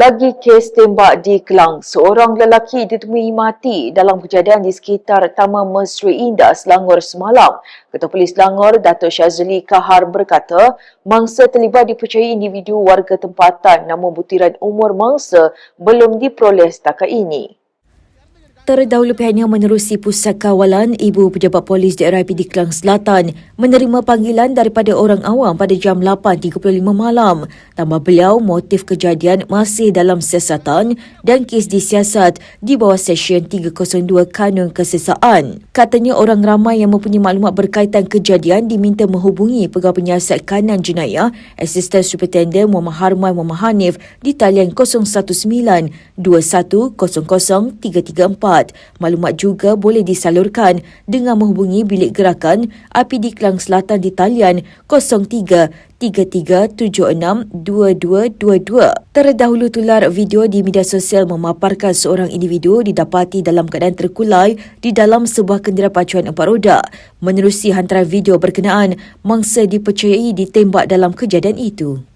Lagi kes tembak di Kelang. Seorang lelaki ditemui mati dalam kejadian di sekitar Taman Mesri Indah Selangor semalam. Ketua Polis Selangor, Datuk Syazli Kahar berkata, mangsa terlibat dipercayai individu warga tempatan namun butiran umur mangsa belum diperoleh setakat ini. Terdahulu pihaknya menerusi pusat kawalan Ibu Pejabat Polis Daerah PD Kelang Selatan menerima panggilan daripada orang awam pada jam 8.35 malam. Tambah beliau, motif kejadian masih dalam siasatan dan kes disiasat di bawah Seksyen 302 Kanun Kesesaan. Katanya orang ramai yang mempunyai maklumat berkaitan kejadian diminta menghubungi Pegawai Penyiasat Kanan Jenayah Asisten Superintendent Muhammad Harman Muhammad Hanif di talian 019 21 00 334. Maklumat juga boleh disalurkan dengan menghubungi bilik gerakan APD Kelang Selatan di talian 03 33762222. Terdahulu tular video di media sosial memaparkan seorang individu didapati dalam keadaan terkulai di dalam sebuah kenderaan pacuan empat roda. Menerusi hantaran video berkenaan, mangsa dipercayai ditembak dalam kejadian itu.